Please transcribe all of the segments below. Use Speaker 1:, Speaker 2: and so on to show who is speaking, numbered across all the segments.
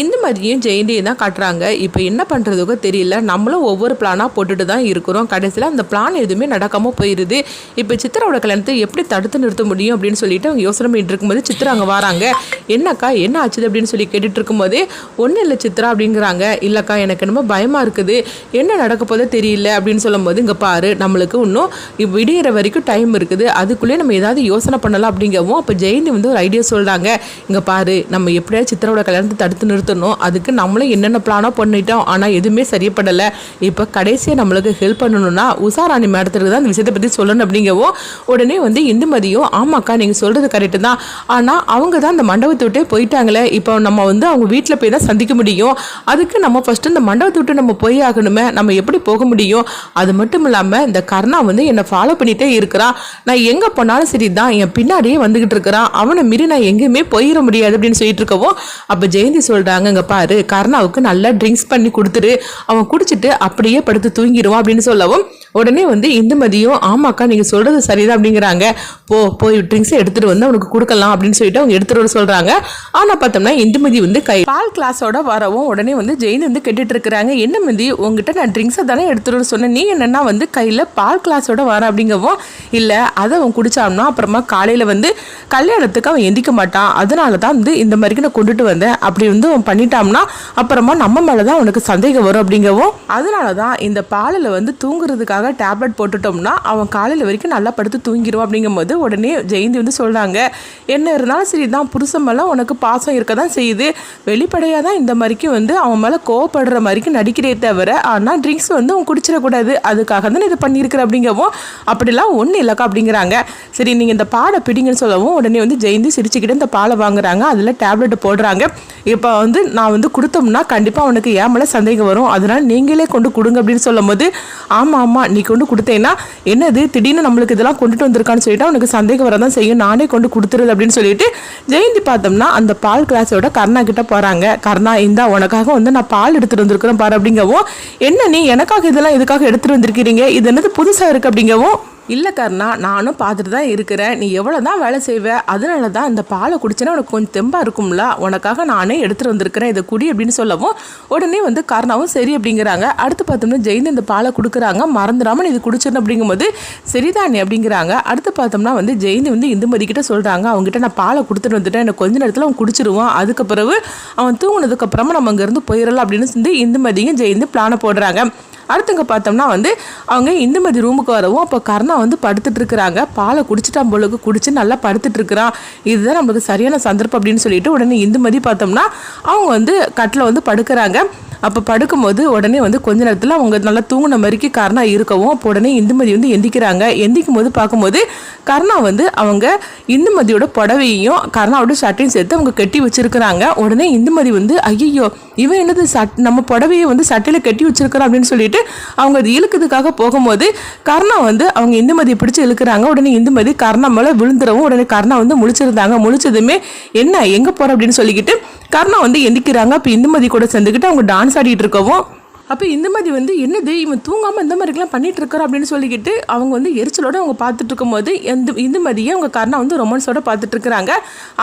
Speaker 1: இந்த மாதிரியும் ஜெயந்தியும் தான் காட்டுறாங்க. இப்போ என்ன பண்ணுறதுக்கோ தெரியல. நம்மளும் ஒவ்வொரு பிளானாக போட்டுட்டு தான் இருக்கிறோம். கடைசியில் அந்த பிளான் எதுவுமே நடக்காமல் போயிடுது இப்போ சித்திராவோட கல்யாணத்தை எப்படி தடுத்து நிறுத்த முடியும் அப்படின்னு சொல்லிட்டு அவங்க யோசனை பண்ணிட்டு இருக்கும்போது சித்திரா அங்கே வராங்க. என்னக்கா என்ன ஆச்சுது? அப்படின்னு சொல்லி கேட்டுட்டு இருக்கும்போது ஒன்றும் இல்லை சித்திரா அப்படிங்கிறாங்க. இல்லைக்கா எனக்கு என்னமோ பயமாக இருக்குது. என்ன நடக்க போதோ தெரியல அப்படின்னு சொல்லும்போது இங்கே பாரு நம்மளுக்கு இன்னும் இப்ப விடியிற வரைக்கும் டைம் இருக்குது. அதுக்குள்ளே நம்ம ஏதாவது யோசனை பண்ணலாம் அப்படிங்கவும் அப்போ ஜெயந்தி வந்து ஒரு ஐடியா சொல்கிறாங்க இங்கே பாரு நம்ம எப்படியாவது சித்திராவோட கல்யாணத்தை தடுத்து நிறுத்தணும். அதுக்கு நம்மளும் என்னென்ன பிளானோ பண்ணிட்டோம். ஆனால் எதுவுமே சரிப்படலை. இப்போ கடைசியாக நம்மளுக்கு ஹெல்ப் பண்ணணும்னா உஷாராணி மேடத்துக்கு தான் இந்த விஷயத்தை பற்றி சொல்லணும் அப்படிங்கவோ உடனே வந்து இந்துமதியும் ஆமாக்கா நீங்கள் சொல்கிறது கரெக்டு தான். ஆனால் அவங்க தான் அந்த மண்டபத்தை விட்டே போயிட்டாங்களே. இப்போ நம்ம வந்து அவங்க வீட்டில் போய் தான் சந்திக்க முடியும். அதுக்கு நம்ம ஃபஸ்ட்டு இந்த மண்டபத்தை விட்டு நம்ம போய் ஆகணுமே. நம்ம எப்படி போக முடியும்? அது மட்டும் இல்லாமல் இந்த கர்ணா வந்து என்னை ஃபாலோ பண்ணிகிட்டே இருக்கிறான் நான் எங்கே போனாலும் சரி தான். என் பின்னாடியே வந்துக்கிட்டு இருக்கிறான். அவனை மீறி நான் எங்கேயுமே போயிட முடியாது அப்படின்னு சொல்லிட்டு இருக்கவும் அப்போ ஜெயந்தி சொல்கிறாங்க இங்கே பாரு கர்ணாவுக்கு நல்லா ட்ரிங்க்ஸ் பண்ணி கொடுத்துரு. அவன் குடிச்சிட்டு அப்படியே படுத்து தூங்கிடுவான் அப்படின்னு சொல்லவும் உடனே வந்து இந்துமதியும் ஆமாக்கா நீங்கள் சொல்கிறது சரிதான் அப்படிங்கிறாங்க. போ போய் ட்ரிங்க்ஸை எடுத்துகிட்டு வந்து அவனுக்கு கொடுக்கலாம் அப்படின்னு சொல்லிட்டு அவங்க எடுத்துகிட்டு வர சொல்கிறாங்க ஆனால் பார்த்தோம்னா இந்துமதி வந்து கை பால் கிளாஸோட வரவும் உடனே வந்து ஜெயின் வந்து கேட்டுட்டு இருக்கிறாங்க. என்ன மதி உங்ககிட்ட நான் ட்ரிங்க்ஸை தானே எடுத்துகிட்டு வர சொன்னேன். நீ என்னென்னா வந்து கையில் பால் கிளாஸோட வர அப்படிங்கவும் இல்லை அதை அவன் குடிச்சான்னா அப்புறமா காலையில் வந்து கல்யாணத்துக்கு அவன் எந்திக்க மாட்டான். அதனால தான் வந்து இந்த மாதிரிக்கு நான் கொண்டுட்டு வந்தேன். அப்படி வந்து அவன் பண்ணிட்டான்னா அப்புறமா நம்ம மேலே தான் அவனுக்கு சந்தேகம் வரும் அப்படிங்கவும் அதனால தான் இந்த பாலில் வந்து தூங்குறதுக்காக டேப்லெட் போட்டுட்டோம்னா அவன் காலையில் வரைக்கும் நல்லா படுத்து தூங்கிடுவான் அப்படிங்கும்போது உடனே ஜெயந்தி வந்து சொல்கிறாங்க என்ன இருந்தாலும் சரி தான் புருஷன் மேலே உனக்கு பாசம் இருக்க தான் செய்யுது. வெளிப்படையாக தான் இந்த மாதிரிக்கு வந்து அவன் மேலே கோவப்படுற மாதிரிக்கு நடிக்கிறே தவிர ஆனால் ட்ரிங்க்ஸ் வந்து அவன் குடிச்சிடக்கூடாது. அதுக்காக தான் இதை பண்ணியிருக்கிற அப்படிங்கவும் அப்படிலாம் ஒன்றும் இல்லைக்கா அப்படிங்கிறாங்க. சரி நீங்கள் இந்த பாலை பிடிங்கன்னு சொல்லவும் உடனே வந்து ஜெயந்தி சிரிச்சுக்கிட்டு இந்த பாலை வாங்குறாங்க. அதில் டேப்லெட் போடுறாங்க. இப்போ வந்து வந்து நான் வந்து கொடுத்தோம்னா கண்டிப்பாக அவனுக்கு ஏன் மேலே சந்தேகம் வரும். அதனால் நீங்களே கொண்டு கொடுங்க அப்படின்னு சொல்லும் போது ஆமாம் ஆமாம் நீ கொண்டு கொடுத்தேன்னா என்னது? திடீர்னு நம்மளுக்கு இதெல்லாம் கொண்டுட்டு வந்திருக்கான்னு சொல்லிட்டு அவனுக்கு சந்தேகம் வரதான் செய்யும். நானே கொண்டு கொடுத்துருது அப்படின்னு சொல்லிட்டு ஜெயந்தி பார்த்தோம்னா அந்த பால் கிளாஸோட கர்ணா கிட்ட போகிறாங்க கர்ணா இந்தா உனக்காக வந்து நான் பால் எடுத்துகிட்டு வந்திருக்கிறேன் பாரு அப்படிங்கவும் என்ன நீ எனக்காக இதெல்லாம் இதுக்காக எடுத்துகிட்டு வந்திருக்கிறீங்க? இது என்னது புதுசாக இருக்குது அப்படிங்கவும் இல்லை கர்ணா நானும் பார்த்துட்டு தான் இருக்கிறேன். நீ எவ்வளோ தான் வேலை செய்வ அதனால தான் இந்த பாலை குடிச்சேன்னா உனக்கு கொஞ்சம் தெம்பாக இருக்கும்ல. உனக்காக நானே எடுத்துகிட்டு வந்திருக்கிறேன். இதை குடி அப்படின்னு சொல்லவும் உடனே வந்து கர்ணாவும் சரி அப்படிங்கிறாங்க. அடுத்து பார்த்தோம்னா ஜெயின் இந்த பாலை கொடுக்குறாங்க. மறந்துடாமல் நீ இது குடிச்சிடணும் அப்படிங்கும்போது சரிதானே அப்படிங்கிறாங்க. அடுத்து பார்த்தோம்னா வந்து ஜெயந்தி வந்து இந்துமதி கிட்ட சொல்கிறாங்க அவங்ககிட்ட நான் பாலை கொடுத்துட்டு வந்துட்டேன். எனக்கு கொஞ்ச நேரத்தில் அவன் குடிச்சிருவான். அதுக்கு பிறகு அவன் தூங்கினதுக்கப்புறமா நம்ம அங்கேருந்து போயிடலாம் அப்படின்னு சொல்லி இந்துமதியும் ஜெயிந்து பிளானை போடுறாங்க. அடுத்தவங்க பார்த்தோம்னா வந்து அவங்க இந்துமதி ரூமுக்கு வரவும் அப்போ கர்ணா வந்து படுத்துட்டு இருக்கிறாங்க பாலை குடிச்சிட்டான் போலுக்கு குடிச்சு நல்லா படுத்துட்டு இருக்கிறான் இதுதான் நம்மளுக்கு சரியான சந்தர்ப்பம் அப்படின்னு சொல்லிட்டு உடனே இந்துமதி பார்த்தோம்னா அவங்க வந்து கட்டில் வந்து படுக்கிறாங்க. அப்போ படுக்கும்போது உடனே வந்து கொஞ்ச நேரத்தில் அவங்க நல்லா தூங்கின மாதிரிக்கு கர்ணா இருக்கவும் அப்போ உடனே இந்துமதி வந்து எந்திக்கிறாங்க. எந்திக்கும் போது பார்க்கும்போது கர்ணா வந்து அவங்க இந்துமதியோட புடவையும் கர்ணாவோட சட்டையும் சேர்த்து அவங்க கட்டி வச்சிருக்கிறாங்க. உடனே இந்துமதி வந்து ஐயோ இவன் என்னது சட் நம்ம புடவையை வந்து சட்டையில் கட்டி வச்சிருக்கிறான் அப்படின்னு சொல்லிட்டு அவங்க அது இழுக்கிறதுக்காக போகும்போது கர்ணா வந்து அவங்க இந்துமதியை பிடிச்சி இழுக்கிறாங்க. உடனே இந்துமதி கர்ணா மேலே விழுந்துடவும் உடனே கர்ணா வந்து முழிச்சிருந்தாங்க. முழிச்சதுமே என்ன எங்கே போகிற அப்படின்னு சொல்லிக்கிட்டு கர்ணா வந்து எந்திக்கிறாங்க. அப்போ இந்துமதி கூட சேர்ந்துக்கிட்டு அவங்க டான்ஸ் டான்ஸ் ஆடிட்டு இருக்கவும் அப்போ இந்த மாதிரி வந்து என்னது இவன் தூங்காமல் இந்த மாதிரிலாம் பண்ணிகிட்டு இருக்கிறோம் அப்படின்னு சொல்லிக்கிட்டு அவங்க வந்து எரிச்சலோட அவங்க பார்த்துட்டு இருக்கும்போது இந்த இந்துமதியை அவங்க கர்ணா வந்து ரொமான்ஸோட பார்த்துட்டு இருக்கிறாங்க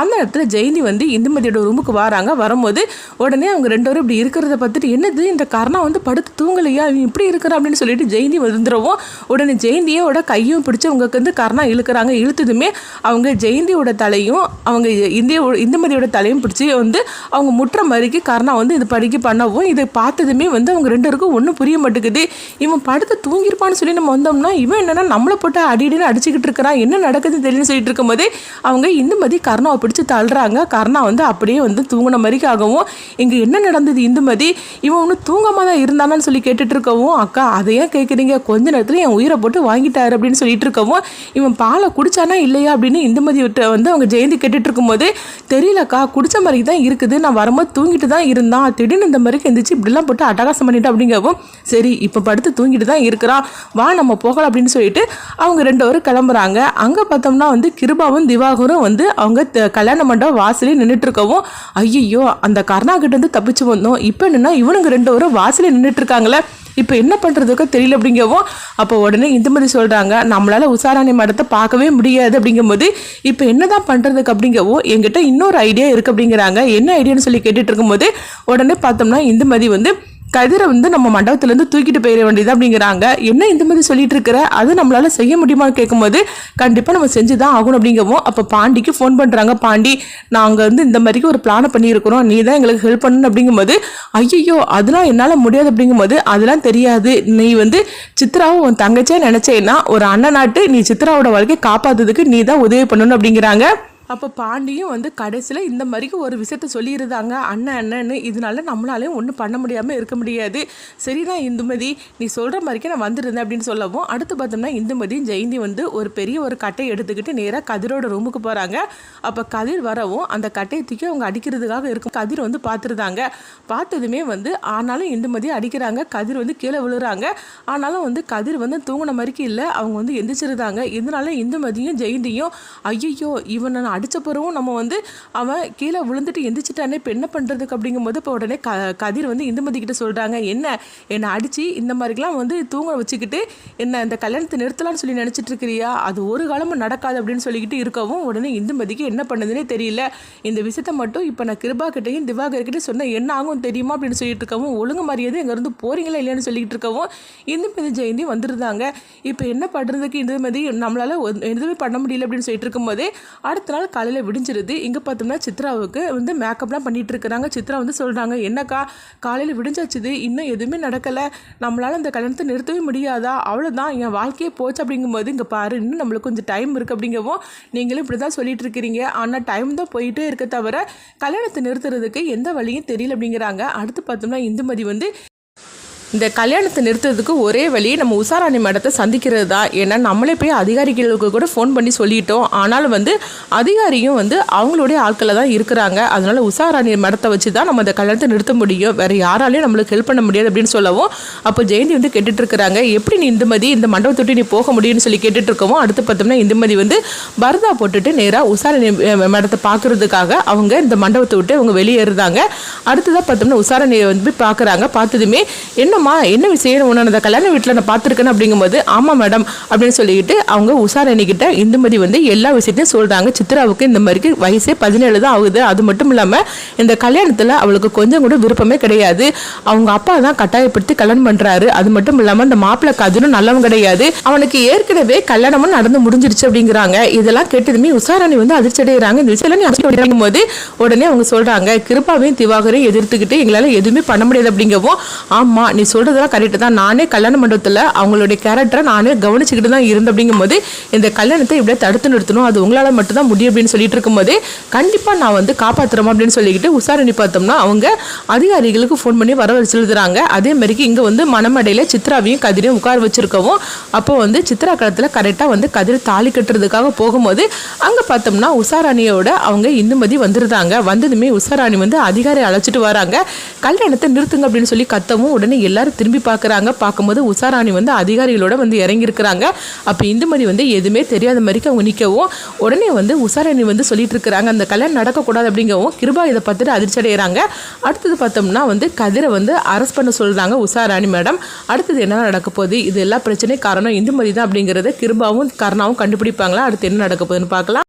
Speaker 1: அந்த இடத்துல ஜெயினி வந்து இந்துமதியோட ரூமுக்கு வராங்க. வரும்போது உடனே அவங்க ரெண்டு பேரும் இப்படி இருக்கிறத பார்த்துட்டு என்னது இந்த கர்ணா வந்து படுத்து தூங்கலையா? இவன் இப்படி இருக்கிறா? அப்படின்னு சொல்லிட்டு ஜெயினி வந்துடுறவும் உடனே ஜெயந்தியோட கையும் பிடிச்சி அவங்களுக்கு வந்து கர்ணா இழுக்கிறாங்க. இழுத்ததுமே அவங்க ஜெயந்தியோட தலையும் அவங்க இந்திய இந்துமதியோட தலையும் பிடிச்சி வந்து அவங்க முற்ற மாதிரிக்கு கர்ணா வந்து இது படிக்க பண்ணவும் இதை பார்த்ததுமே வந்து அவங்க ரெண்டு இருக்கும் ஒன்றும் புரிய மாட்டேங்குது. இவன் படுத்து தூங்கியிருப்பான்னு சொல்லி நம்ம வந்தோம்னா இவன் என்னன்னா நம்மளை போட்டு அடிடின்னு அடிச்சுக்கிட்டு இருக்கிறான். என்ன நடக்குதுன்னு தெரியலன்னு சொல்லிட்டு இருக்கும்போது அவங்க இந்துமதி கர்ணாவை பிடிச்சி தள்ளுறாங்க. கர்ணா வந்து அப்படியே வந்து தூங்கின மாதிரிக்கு ஆகவும் இங்கே என்ன நடந்தது இந்துமதி இவன் ஒன்று தூங்காமல் தான் இருந்தானான்னு சொல்லி கேட்டுட்டு இருக்கவும் அக்கா அதை ஏன் கேட்குறீங்க கொஞ்ச நேரத்தில் என் உயிரை போட்டு வாங்கிட்டாரு அப்படின்னு சொல்லிட்டு இருக்கவும் இவன் பாலை குடிச்சானா இல்லையா? அப்படின்னு இந்துமதி விட்டு வந்து அவங்க ஜெயந்தி கேட்டுட்டு இருக்கும்போது தெரியலக்கா குடிச்ச மாதிரி தான் இருக்குது. நான் வரும்போது தூங்கிட்டு தான் இருந்தான். திடீர்னு இந்த மாதிரி எந்திரிச்சு இப்படிலாம் போட்டு அட்டகாசம் பண்ணிட்டு தூங்கிட்டு அப்படிங்கவும் சரி இப்போ படுத்து தூங்கிட்டு தான் இருக்கிறான். வா நம்ம போகலாம் அப்படின்னு சொல்லிட்டு அவங்க ரெண்டு பேரும் கிளம்புறாங்க. அங்கே பார்த்தோம்னா வந்து கிருபாவும் திவாகரும் வந்து அவங்க கல்யாண மண்டபம் வாசலே நின்றுட்டு இருக்கவும் ஐயோ அந்த கருணா கிட்ட தப்பிச்சு வந்தோம். இப்போ என்னன்னா இவனுங்க ரெண்டு பேரும் வாசலே நின்றுட்டு இருக்காங்களே இப்போ என்ன பண்ணுறதுக்கோ தெரியல அப்படிங்கவும் அப்போ உடனே இந்துமதி சொல்கிறாங்க நம்மளால் உஷாராணி மடத்தை பார்க்கவே முடியாது அப்படிங்கும்போது இப்போ என்னதான் பண்ணுறதுக்கு அப்படிங்கவும் என்கிட்ட இன்னொரு ஐடியா இருக்குது அப்படிங்கிறாங்க. என்ன ஐடியான்னு சொல்லி கேட்டுட்டு இருக்கும்போது உடனே பார்த்தோம்னா இந்துமதி வந்து கதிரை வந்து நம்ம மண்டபத்துலேருந்து தூக்கிட்டு போயிட வேண்டியது அப்படிங்கிறாங்க. என்ன இந்த மாதிரி சொல்லிட்டு இருக்கிற? அது நம்மளால செய்ய முடியுமான்னு கேட்கும்போது கண்டிப்பாக நம்ம செஞ்சு தான் ஆகணும் அப்படிங்கவும் அப்போ பாண்டிக்கு ஃபோன் பண்ணுறாங்க பாண்டி நாங்கள் வந்து இந்த மாதிரிக்கு ஒரு பிளானை பண்ணியிருக்கிறோம். நீ தான் எங்களுக்கு ஹெல்ப் பண்ணணும் அப்படிங்கும்போது ஐயோ அதெல்லாம் என்னால் முடியாது அப்படிங்கும்போது அதெல்லாம் தெரியாது. நீ வந்து சித்ராவும் உன் தங்கச்சியாக நினச்சேன்னா ஒரு அண்ணன் நாட்டு நீ சித்ராவோட வாழ்க்கையை காப்பாத்துறதுக்கு நீ தான் உதவி பண்ணணும் அப்படிங்கிறாங்க. அப்போ பாண்டியும் வந்து கடைசியில் இந்த மாதிரிக்கு ஒரு விஷயத்த சொல்லியிருந்தாங்க. அண்ணன் அண்ணன்னு. இதனால நம்மளாலையும் ஒன்றும் பண்ண முடியாமல் இருக்க முடியாது. சரிதான் இந்துமதி நீ சொல்கிற மாதிரிக்கே நான் வந்திருந்தேன் அப்படின்னு சொல்லவும் அடுத்து பார்த்தோம்னா இந்துமதியும் ஜெயந்தி வந்து ஒரு பெரிய ஒரு கட்டையை எடுத்துக்கிட்டு நேராக கதிரோட ரூமுக்கு போகிறாங்க அப்போ கதிர் வரவும் அந்த கட்டையை தூக்கி அவங்க அடிக்கிறதுக்காக இருக்கும். கதிர் வந்து பார்த்துருந்தாங்க. பார்த்ததுமே வந்து ஆனாலும் இந்துமதி அடிக்கிறாங்க. கதிர் வந்து கீழே விழுறாங்க. ஆனாலும் வந்து கதிர் வந்து தூங்கின மாதிரிக்கு இல்லை. அவங்க வந்து எந்திரிச்சிருந்தாங்க. இதனால இந்துமதியும் ஜெயந்தியும் ஐயோ இவனை நான் அடித்த பிறவும் நம்ம வந்து அவன் கீழே விழுந்துட்டு எந்திரிச்சிட்டானே இப்போ என்ன பண்ணுறதுக்கு அப்படிங்கும்போது இப்போ உடனே க கதிர் வந்து இந்துமதி கிட்ட சொல்கிறாங்க என்ன என்னை அடித்து இந்த மாதிரிலாம் வந்து தூங்க வச்சுக்கிட்டு என்ன இந்த கல்யாணத்தை நிறுத்தலாம்னு சொல்லி நினச்சிட்டு இருக்கிறியா அது ஒரு காலமும் நடக்காது அப்படின்னு சொல்லிக்கிட்டு இருக்கவும் உடனே இந்துமதிக்கு என்ன பண்ணுதுன்னே தெரியல. இந்த விஷயத்த மட்டும் இப்போ நான் கிருபா கிட்டையும் திவாகர்கிட்டையும் சொன்னேன் என்ன ஆகும் தெரியுமா அப்படின்னு சொல்லிட்டு இருக்கவும் ஒழுங்கு மரியாதை இங்கேருந்து போகிறீங்களா இல்லையான்னு சொல்லிக்கிட்டு இருக்கவும் இந்துமதி ஜெயந்தி வந்துருந்தாங்க. இப்போ என்ன பண்ணுறதுக்கு இந்துமதி? நம்மளால் எதுவுமே பண்ண முடியல அப்படின்னு சொல்லிட்டு இருக்கும்போதே அடுத்த நாள் காலையில் விடிஞ்சிருது. இங்கே பார்த்தோம்னா சித்ராவுக்கு வந்து மேக்கப்லாம் பண்ணிகிட்டு இருக்கிறாங்க. சித்ரா வந்து சொல்கிறாங்க என்னக்கா காலையில் விடிஞ்சாச்சுது. இன்னும் எதுவுமே நடக்கலை. நம்மளால் இந்த கல்யாணத்தை நிறுத்தவே முடியாதா? அவ்வளோதான் என் வாழ்க்கையே போச்சு. அப்படிங்கும்போது இங்கே பாரு இன்னும் நம்மளுக்கு கொஞ்சம் டைம் இருக்குது அப்படிங்கவும் நீங்களும் இப்படி தான் சொல்லிட்டு இருக்கிறீங்க. ஆனால் டைம் தான் போயிட்டே இருக்க தவிர கல்யாணத்தை நிறுத்துறதுக்கு எந்த வழியும் தெரியல. அப்படிங்கிறாங்க. அடுத்து பார்த்தோம்னா இந்துமதி வந்து இந்த கல்யாணத்தை நிறுத்துறதுக்கு ஒரே வழி நம்ம உஷாராணி மேடத்தை சந்திக்கிறது தான். ஏன்னா நம்மளே போய் அதிகாரிகளுக்கு கூட ஃபோன் பண்ணி சொல்லிட்டோம். ஆனாலும் வந்து அதிகாரியும் வந்து அவங்களுடைய ஆட்களில் தான் இருக்கிறாங்க. அதனால் உஷாராணி மேடத்தை வச்சு தான் நம்ம இந்த கல்யாணத்தை நிறுத்த முடியும். வேறு யாராலையும் நம்மளுக்கு ஹெல்ப் பண்ண முடியாது அப்படின்னு சொல்லவும் அப்போ ஜெயந்தி வந்து கேட்டுட்டு இருக்கிறாங்க எப்படி நீ இந்துமதி இந்த மண்டபத்தொட்டி நீ போக முடியும்னு சொல்லி கேட்டுட்டு இருக்கவும் அடுத்து பார்த்தோம்னா இந்துமதி வந்து பரதா போட்டுட்டு நேராக உஷாராணி மடத்தை மேடத்தை அவங்க இந்த மண்டபத்தை விட்டு அவங்க வெளியேறுறாங்க. அடுத்ததாக பார்த்தோம்னா உஷாரணியை வந்து பார்க்குறாங்க பார்த்ததுமே என்ன என்னம்மா என்ன விஷயம் உன்னை அந்த கல்யாண வீட்டில் நான் பார்த்துருக்கேன் அப்படிங்கும்போது ஆமாம் மேடம் அப்படின்னு சொல்லிக்கிட்டு அவங்க உஷாரணி கிட்ட இந்துமதி வந்து எல்லா விஷயத்தையும் சொல்கிறாங்க சித்ராவுக்கு இந்த மாதிரிக்கு வயசே பதினேழு தான் ஆகுது. அது மட்டும் இல்லாமல் இந்த கல்யாணத்தில் அவளுக்கு கொஞ்சம் கூட விருப்பமே கிடையாது. அவங்க அப்பா தான் கட்டாயப்படுத்தி கல்யாணம் பண்ணுறாரு அது மட்டும் இல்லாமல் இந்த மாப்பிள்ளை கதிரும் நல்லவன் கிடையாது. அவனுக்கு ஏற்கனவே கல்யாணமும் நடந்து முடிஞ்சிருச்சு அப்படிங்கிறாங்க. இதெல்லாம் கேட்டதுமே உஷாரணி வந்து அதிர்ச்சி அடைகிறாங்க இந்த விஷயம் நீ அதிர்ச்சி போது உடனே அவங்க சொல்கிறாங்க கிருபாவையும் திவாகரையும் எதிர்த்துக்கிட்டு எங்களால் எதுவுமே பண்ண முடியாது அப்படிங்கவும் ஆமா நீ சொல்றதெல்லாம் கரெக்டு தான். நானே கல்யாண மண்டபத்தில் அவங்களுடைய கேரக்டரை நானே கவனிச்சுக்கிட்டு தான் இருந்தேன் அப்படிங்கும்போது இந்த கல்யாணத்தை இப்படியே தடுத்து நிறுத்தணும். அது உங்களால் மட்டும்தான் முடியும் அப்படின்னு சொல்லிட்டு இருக்கும்போது கண்டிப்பாக நான் வந்து காப்பாற்றுறோம் அப்படின்னு சொல்லிக்கிட்டு உசாரணி பார்த்தோம்னா அவங்க அதிகாரிகளுக்கு ஃபோன் பண்ணி வர வச்சு எழுதுறாங்க அதே மாதிரிக்கு வந்து மணமடையில் சித்ராவையும் கதிரையும் உட்கார வச்சிருக்கவும் அப்போ வந்து சித்ரா களத்தில் கரெக்டாக வந்து கதிர் தாலி கட்டுறதுக்காக போகும்போது அங்கே பார்த்தோம்னா உஷாராணியோட அவங்க இந்துமதி வந்துருந்தாங்க. வந்ததுமே உஷாராணி வந்து அதிகாரி அழைச்சிட்டு வராங்க. கல்யாணத்தை நிறுத்துங்க அப்படின்னு சொல்லி கத்தவும் உடனே எல்லாரும் திரும்பி பார்க்குறாங்க. பார்க்கும்போது உஷாராணி வந்து அதிகாரிகளோட வந்து இறங்கி இருக்கிறாங்க அப்போ இந்துமதி வந்து எதுவுமே தெரியாத மாதிரிக்கு அவங்க நிற்கவும் உடனே வந்து உஷாராணி வந்து சொல்லிட்டு இருக்கிறாங்க அந்த கல்யாணம் நடக்கக்கூடாது அப்படிங்கவும் கிருபா இதை பார்த்துட்டு அதிர்ச்சி அடைகிறாங்க அடுத்தது பார்த்தோம்னா வந்து கதிரை வந்து அரெஸ்ட் பண்ண சொல்றாங்க உஷாராணி மேடம் அடுத்தது என்ன நடக்க போகுது? இது எல்லா பிரச்சனையும் காரணம் இந்துமதி தான் அப்படிங்கிறத கிருபாவும் கருணாவும் கண்டுபிடிப்பாங்களா? அடுத்து என்ன நடக்க போகுதுன்னு பார்க்கலாம்.